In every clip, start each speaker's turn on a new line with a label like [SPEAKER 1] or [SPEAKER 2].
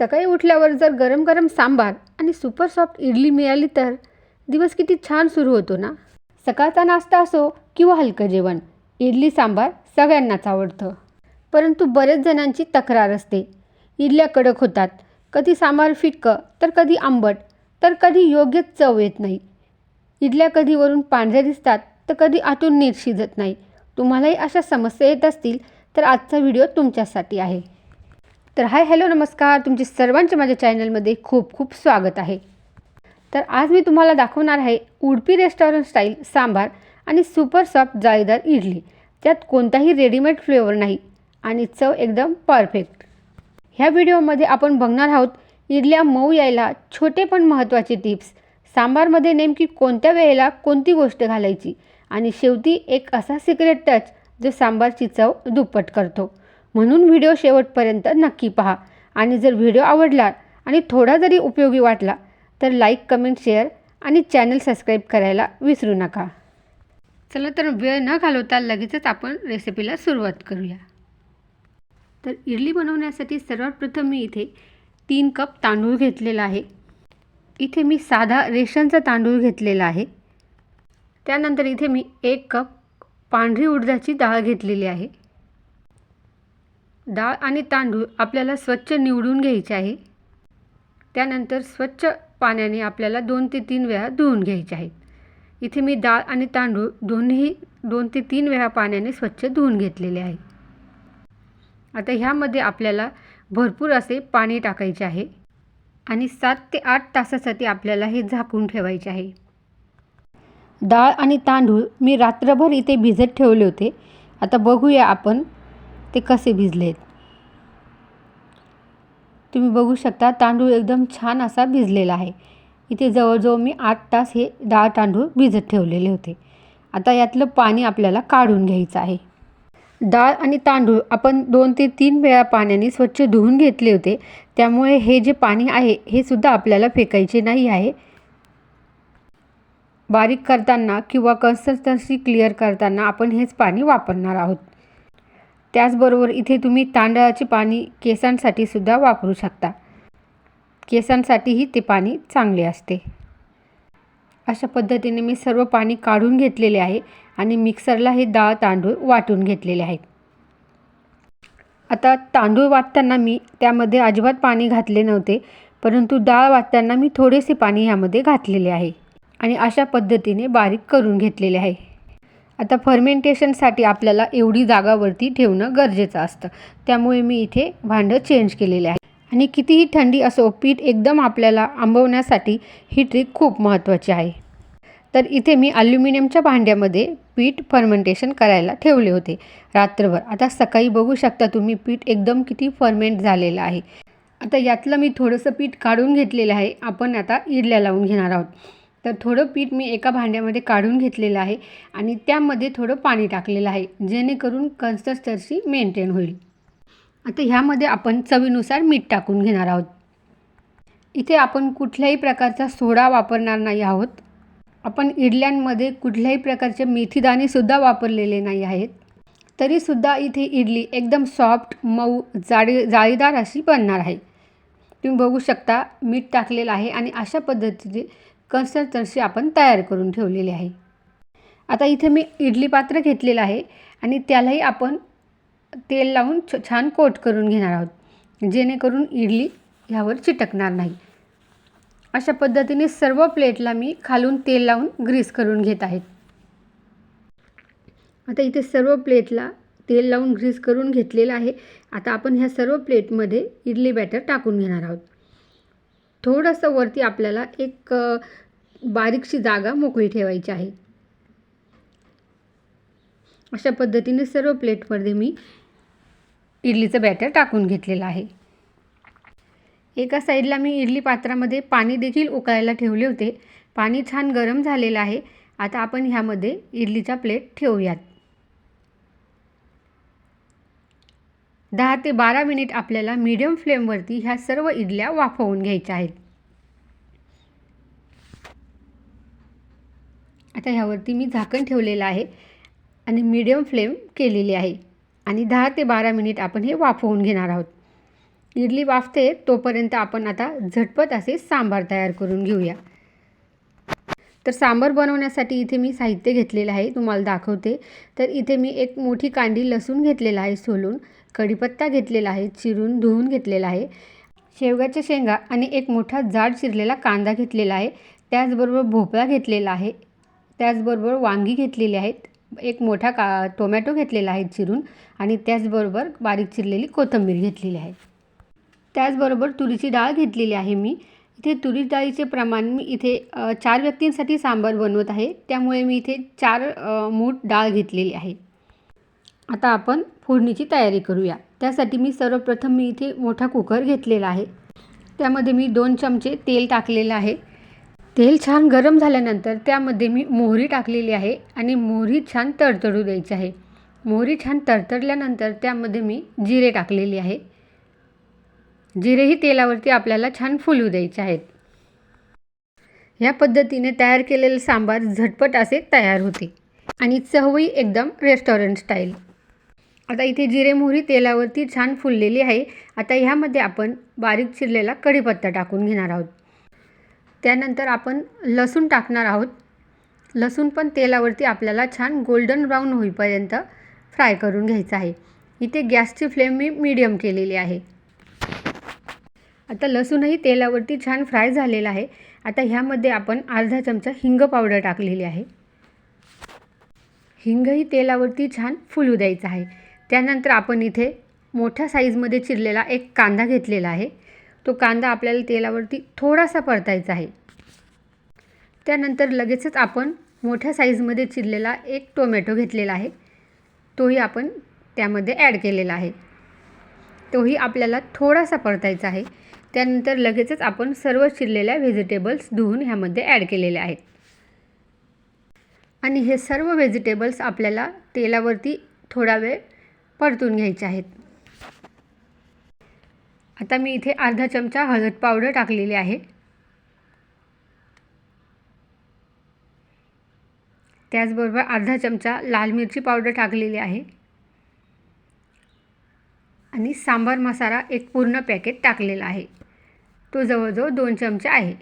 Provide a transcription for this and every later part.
[SPEAKER 1] सकाळी उठल्यावर जर गरम गरम सांबार आणि सुपर सॉफ्ट इडली मिळाली तर दिवस किती छान सुरू होतो ना? सकाळचा नाश्ता असो किंवा हलकं जेवण इडली सांबार सगळ्यांनाच आवडतं. परंतु बरेच जणांची तक्रार असते. इडल्या कडक होतात. कधी सांबार फिटकं तर कधी आंबट तर कधी योग्य चव येत नाही. इडल्या कधी वरून पांढऱ्या दिसतात तर कधी आतून नीट शिजत नाही. तुम्हालाही अशा समस्या येत असतील तर आजचा व्हिडिओ तुमच्यासाठी आहे. तर हाय हॅलो नमस्कार. तुमचे सर्वांचे माझ्या चॅनलमध्ये खूप खूप स्वागत आहे. तर आज मी तुम्हाला दाखवणार आहे उडपी रेस्टॉरंट स्टाईल सांबार आणि सुपर सॉफ्ट जाळीदार इडली. त्यात कोणताही रेडीमेड फ्लेवर नाही आणि चव एकदम परफेक्ट. ह्या व्हिडिओमध्ये आपण बघणार आहोत इडल्या मऊ यायला छोटे पण महत्त्वाचे टिप्स. सांबारमध्ये नेमकी कोणत्या वेळेला कोणती गोष्ट घालायची? आणि शेवटी एक असा सिक्रेट टच जो सांबारची चव दुप्पट करतो. म्हणून व्हिडिओ शेवटपर्यंत नक्की पहा. आणि जर व्हिडिओ आवडला आणि थोडा जरी उपयोगी वाटला तर लाईक कमेंट शेअर आणि चॅनल सबस्क्राईब करायला विसरू नका. चला तर वेळ न घालवता लगेचच आपण रेसिपीला सुरुवात करूया. तर इडली बनवण्यासाठी सर्वात प्रथम मी इथे तीन कप तांदूळ घेतलेला आहे. इथे मी साधा रेशनचा तांदूळ घेतलेला आहे. त्यानंतर इथे मी एक कप पांढरी उडदाची डाळ घेतलेली आहे. डाळ आणि तांदूळ आपल्याला स्वच्छ निवडून घ्यायचे आहे. त्यानंतर स्वच्छ पाण्याने आपल्याला दोन ते तीन वेळा धुवून घ्यायचे आहेत इथे मी डाळ आणि तांदूळ दोन्ही दोन ते तीन वेळा पाण्याने स्वच्छ धुवून घेतलेले आहे. आता ह्यामध्ये आपल्याला भरपूर असे पाणी टाकायचे आहे आणि सात ते आठ तासासाठी आपल्याला हे झाकून ठेवायचे आहे. डाळ आणि तांदूळ मी रात्रभर इथे भिजत ठेवले होते. आता बघूया आपण ते कसे भिजलेत? तुम्ही बघू शकता तांदूळ एकदम छान असा भिजलेला आहे. इथे जवळजवळ मी आठ तास हे डाळ तांदूळ भिजत ठेवलेले होते. आता यातलं पाणी आपल्याला काढून घ्यायचं आहे. डाळ आणि तांदूळ आपण दोन ते तीन वेळा पाण्याने स्वच्छ धुवून घेतले होते. त्यामुळे हे जे पाणी आहे हे सुद्धा आपल्याला फेकायचे नाही आहे. बारीक करताना किंवा कन्सिस्टन्सी क्लिअर करताना आपण हेच पाणी वापरणार आहोत. त्याचबरोबर इथे तुम्ही तांदळाचे पाणी केसांसाठी सुद्धा वापरू शकता. केसांसाठीही ते पाणी चांगले असते. अशा पद्धतीने मी सर्व पाणी काढून घेतलेले आहे आणि मिक्सरला हे डाळ तांदूळ वाटून घेतलेले आहेत. आता तांदूळ वाटताना मी त्यामध्ये अजिबात पाणी घातले नव्हते परंतु डाळ वाटताना मी थोडेसे पाणी ह्यामध्ये घातलेले आहे आणि अशा पद्धतीने बारीक करून घेतलेले आहे. आता फर्मेंटेशनसाठी आपल्याला एवढी जागावरती ठेवणं गरजेचं असतं. त्यामुळे मी इथे भांडं चेंज केलेले आहे. आणि कितीही थंडी असो पीठ एकदम आपल्याला आंबवण्यासाठी ही ट्रिक खूप महत्त्वाची आहे. तर इथे मी अल्युमिनियमच्या भांड्यामध्ये पीठ फर्मेंटेशन करायला ठेवले होते. रात्रभर. आता सकाळी बघू शकता तुम्ही पीठ एकदम किती फर्मेंट झालेलं आहे. आता यातलं मी थोडंसं पीठ काढून घेतलेलं आहे. आपण आता इडल्या लावून घेणार आहोत. तर थोडं पीठ मी एका भांड्यामध्ये काढून घेतलेलं आहे आणि त्यामध्ये थोडं पाणी टाकलेलं आहे जेणेकरून कन्सिस्टन्सी मेंटेन होईल. आता ह्यामध्ये आपण चवीनुसार मीठ टाकून घेणार आहोत. इथे आपण कुठल्याही प्रकारचा सोडा वापरणार नाही आहोत. आपण इडल्यांमध्ये कुठल्याही प्रकारचे मेथीदाणेसुद्धा वापरलेले नाही आहेत. तरीसुद्धा इथे इडली एकदम सॉफ्ट मऊ जाडी जाळीदार अशी बनणार आहे. तुम्ही बघू शकता मीठ टाकलेलं आहे आणि अशा पद्धतीचे कन्सिस्टन्सी आपण तयार करून ठेवलेली आहे. आता इथे मी इडली पात्र घेतलेलं आहे आणि त्यालाही आपण तेल लावून छ छान कोट करून घेणार आहोत जेणेकरून इडली ह्यावर चिटकणार नाही. अशा पद्धतीने सर्व प्लेटला मी खालून तेल लावून ग्रीस करून घेत आहेत आता इथे सर्व प्लेटला तेल लावून ग्रीस करून घेतलेलं आहे. आता आपण ह्या सर्व प्लेटमध्ये इडली बॅटर टाकून घेणार आहोत. थोडंसं वरती आपल्याला एक बारीकशी जागा मोकळी ठेवायची आहे. अशा पद्धतीने सर्व प्लेटमध्ये मी इडलीचं बॅटर टाकून घेतलेलं आहे. एका साईडला मी इडली पात्रामध्ये पाणी देखील उकळायला ठेवले होते. पाणी छान गरम झालेलं आहे. आता आपण ह्यामध्ये इडलीचा प्लेट ठेवूयात. दहा ते बारा मिनिट आपल्याला मीडियम फ्लेमवरती ह्या सर्व इडल्या वाफवून घ्यायच्या आहेत. आता ह्यावरती मी झाकण ठेवलेलं आहे आणि मीडियम फ्लेम केलेली आहे. आणि दहा ते बारा मिनिट आपण हे वाफवून घेणार आहोत. इडली वाफते तोपर्यंत आपण आता झटपट असे सांबार तयार करून घेऊया. तर सांबार बनवण्यासाठी इथे मी साहित्य घेतलेलं आहे तुम्हाला दाखवते. तर इथे मी एक मोठी कांडी लसूण घेतलेला आहे सोलून कढीपत्ता घेतलेला आहे चिरून धुवून घेतलेला आहे. शेवगाच्या शेंगा आणि एक मोठा जाड चिरलेला कांदा घेतलेला आहे. त्याचबरोबर भोपळा घेतलेला आहे. त्याचबरोबर वांगी घेतलेली आहेत. एक मोठा का टोमॅटो घेतलेला आहे चिरून आणि त्याचबरोबर बारीक चिरलेली कोथिंबीर घेतलेली आहे. त्याचबरोबर तुरीची डाळ घेतलेली आहे मी. इथे तुरी डाळीचे प्रमाण मी इथे चार व्यक्तींसाठी सांबार बनवत आहे. त्यामुळे मी इथे चार मूठ डाळ घेतलेली आहे. आता आपण फोडणीची तयारी करूया. त्यासाठी मी सर्वप्रथम मी इथे मोठा कुकर घेतलेला आहे. त्यामध्ये मी दोन चमचे तेल टाकलेलं आहे. तेल छान गरम झाल्यानंतर त्यामध्ये मी मोहरी टाकलेली आहे आणि मोहरी छान तडतडू द्यायची आहे. मोहरी छान तडतडल्यानंतर त्यामध्ये मी जिरे टाकलेली आहे. जिरेही तेलावरती आपल्याला छान फुलू द्यायचे आहेत. ह्या पद्धतीने तयार केलेले सांबार झटपट असे तयार होते आणि चवही एकदम रेस्टॉरंट स्टाईल आता इथे जिरे मोहरी तेलावरती छान फुललेली आहे. आता ह्यामध्ये आपण बारीक चिरलेला कढीपत्ता टाकून घेणार आहोत. त्यानंतर आपण लसूण टाकणार आहोत. लसूण पण तेलावरती आपल्याला छान गोल्डन ब्राऊन होईपर्यंत फ्राय करून घ्यायचं आहे. इथे गॅसची फ्लेम मी मीडियम केलेली आहे. आता लसूणही तेलावरती छान फ्राय झालेला आहे. आता ह्यामध्ये आपण अर्धा चमचा हिंग पावडर टाकलेली आहे. हिंगही तेलावरती छान फुलू द्यायचं आहे. त्यानंतर आपण इथे मोठ्या साईजमध्ये चिरलेला एक कांदा घेतलेला आहे. तो कांदा आपल्याला तेलावरती थोडासा परतायचा आहे. त्यानंतर लगेचच आपण मोठ्या साईजमध्ये चिरलेला एक टोमॅटो घेतलेला आहे. तोही आपण त्यामध्ये ॲड केलेला आहे. तोही आपल्याला थोडासा परतायचा आहे. त्यानंतर लगेचच आपण सर्व चिरलेल्या व्हेजिटेबल्स धुवून ह्यामध्ये ॲड केलेले आहेत. आणि हे सर्व व्हेजिटेबल्स आपल्याला तेलावरती थोडा वेळ परतून घ्यायचे आहेत. आता मी इथे अर्धा चमचा हळद पावडर टाकलेली आहे. त्याचबरोबर अर्धा चमचा लाल मिरची पावडर टाकलेली आहे. आणि सांबार मसाला एक पूर्ण पॅकेट टाकलेला आहे. तो जवळजवळ दोन चमचे आहे.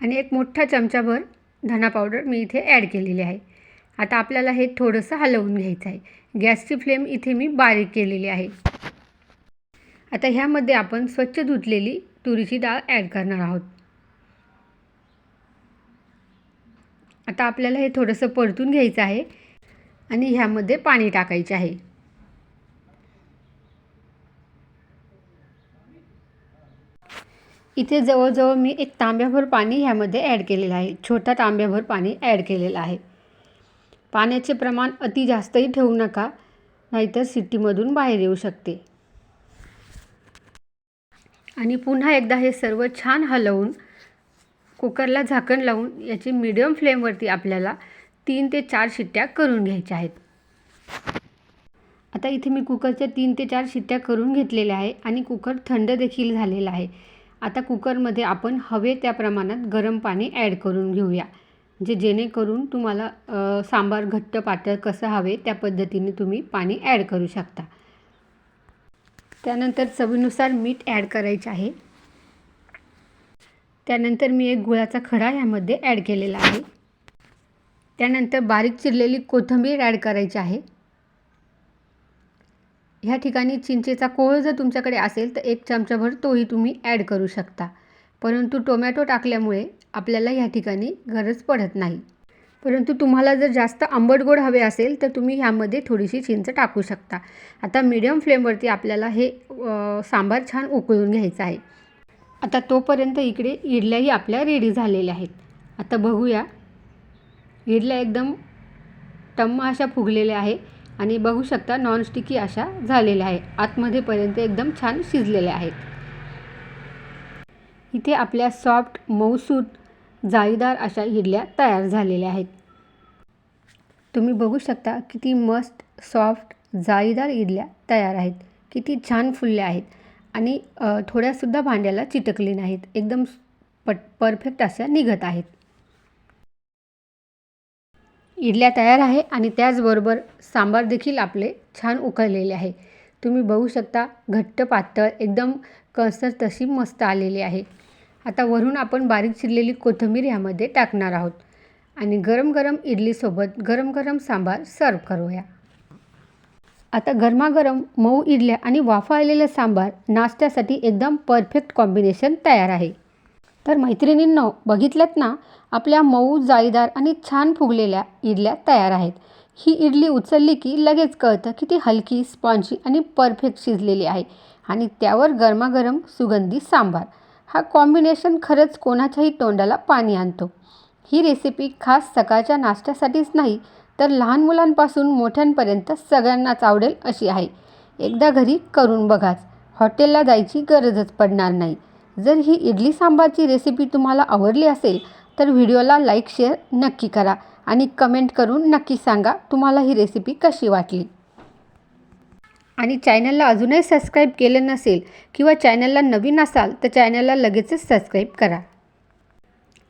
[SPEAKER 1] आणि एक मोठा चमचाभर धना पावडर मी इथे ॲड केलेली आहे. आता आपल्याला हे थोडंसं हलवून घ्यायचं आहे. गॅसची फ्लेम इथे मी बारीक केलेली आहे. आता ह्यामध्ये आपण स्वच्छ धुतलेली तुरीची डाळ ॲड करणार आहोत. आता आपल्याला हे थोडंसं परतून घ्यायचं आहे आणि ह्यामध्ये पाणी टाकायचे आहे. इथे जवळजवळ मी एक तांब्याभर पाणी ह्यामध्ये ॲड केलेलं आहे. छोटा तांब्याभर पाणी ॲड केलेलं आहे. पाण्याचे प्रमाण अति जास्तही ठेवू नका नाहीतर सिटीमधून बाहेर येऊ शकते. आणि पुन्हा एकदा हे सर्व छान हलवून कुकरला झाकण लावून याची मिडियम फ्लेमवरती आपल्याला तीन ते चार शिट्ट्या करून घ्यायच्या आहेत. आता इथे मी कुकरच्या तीन ते चार शिट्ट्या करून घेतलेल्या आहे आणि कुकर थंड देखील झालेला आहे. आता कुकरमध्ये आपण हवे त्या प्रमाणात गरम पाणी ॲड करून घेऊया. जे जेणेकरून तुम्हाला सांबार घट्ट पातळ कसं हवे त्या पद्धतीने तुम्ही पाणी ॲड करू शकता. त्यानंतर चवीनुसार मीठ ॲड करायचे आहे. त्यानंतर मी एक गुळाचा खडा ह्यामध्ये ॲड केलेला आहे. त्यानंतर बारीक चिरलेली कोथिंबीर ॲड करायची आहे. ह्या ठिकाणी चिंचेचा कोळ जर तुमच्याकडे असेल तर एक चमचाभर तोही तुम्ही ॲड करू शकता. परंतु टोमॅटो टाकल्यामुळे आपल्याला ह्या ठिकाणी गरज पडत नाही. परंतु तुम्हाला जर जास्त आंबट गोड हवे असेल तर तुम्ही ह्यामध्ये थोडीशी चिंच टाकू शकता. आता मीडियम फ्लेमवरती आपल्याला हे सांबार छान उकळून घ्यायचं आहे. आता तोपर्यंत इकडे इडल्याही आपल्या रेडी झालेल्या आहेत. आता बघूया. इडल्या एकदम टम्म अशा फुगलेल्या आहे आणि बघू शकता नॉनस्टिकी अशा झालेल्या आहे. आतमध्येपर्यंत एकदम छान शिजलेल्या आहेत. इथे आपल्या सॉफ्ट मऊसूत जाळीदार अशा इडल्या तयार झालेल्या आहेत. तुम्ही बघू शकता किती मस्त सॉफ्ट जाळीदार इडल्या तयार आहेत. किती छान फुलल्या आहेत. आणि थोड्यासुद्धा भांड्याला चिटकली नाहीत. एकदम पट परफेक्ट अशा निघत आहेत. इडल्या तयार आहे आणि त्याचबरोबर सांबार देखील आपले छान उकळलेले आहे. तुम्ही बघू शकता घट्ट पातळ एकदम कसर तशी मस्त आलेली आहे. आता वरून आपण बारीक चिरलेली कोथिंबीर ह्यामध्ये टाकणार आहोत. आणि गरम गरम इडलीसोबत गरम गरम सांबार सर्व करूया. आता गरमागरम मऊ इडल्या आणि वाफा आलेलं सांबार नाश्त्यासाठी एकदम परफेक्ट कॉम्बिनेशन तयार आहे. तर मैत्रिणींनो बघितलंत ना आपल्या मऊ जाळीदार आणि छान फुगलेल्या इडल्या तयार आहेत. ही इडली उचलली की लगेच कळतं की ती हलकी स्पॉन्जी आणि परफेक्ट शिजलेली आहे. आणि त्यावर गरमागरम सुगंधी सांबार. हा कॉम्बिनेशन खरंच कोणाच्याही तोंडाला पाणी आणतो. ही रेसिपी खास सकाळच्या नाश्त्यासाठीच नाही तर लहान मुलांपासून मोठ्यांपर्यंत सगळ्यांनाच आवडेल अशी आहे. एकदा घरी करून बघाच. हॉटेलला जायची गरजच पडणार नाही. जर ही इडली सांबारची रेसिपी तुम्हाला आवडली असेल तर व्हिडिओला लाईक शेअर नक्की करा आणि कमेंट करून नक्की सांगा तुम्हाला ही रेसिपी कशी वाटली. आणि चॅनलला अजूनही सबस्क्राईब केलं नसेल किंवा चॅनलला नवीन असाल तर चॅनलला लगेचच सबस्क्राईब करा.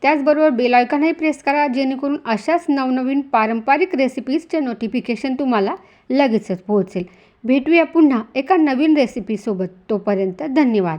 [SPEAKER 1] त्याचबरोबर बेल आयकॉनही प्रेस करा जेणेकरून अशाच नवनवीन पारंपरिक रेसिपीजचे नोटिफिकेशन तुम्हाला लगेचच पोहोचेल. भेटूया पुन्हा एका नवीन रेसिपीसोबत तोपर्यंत धन्यवाद.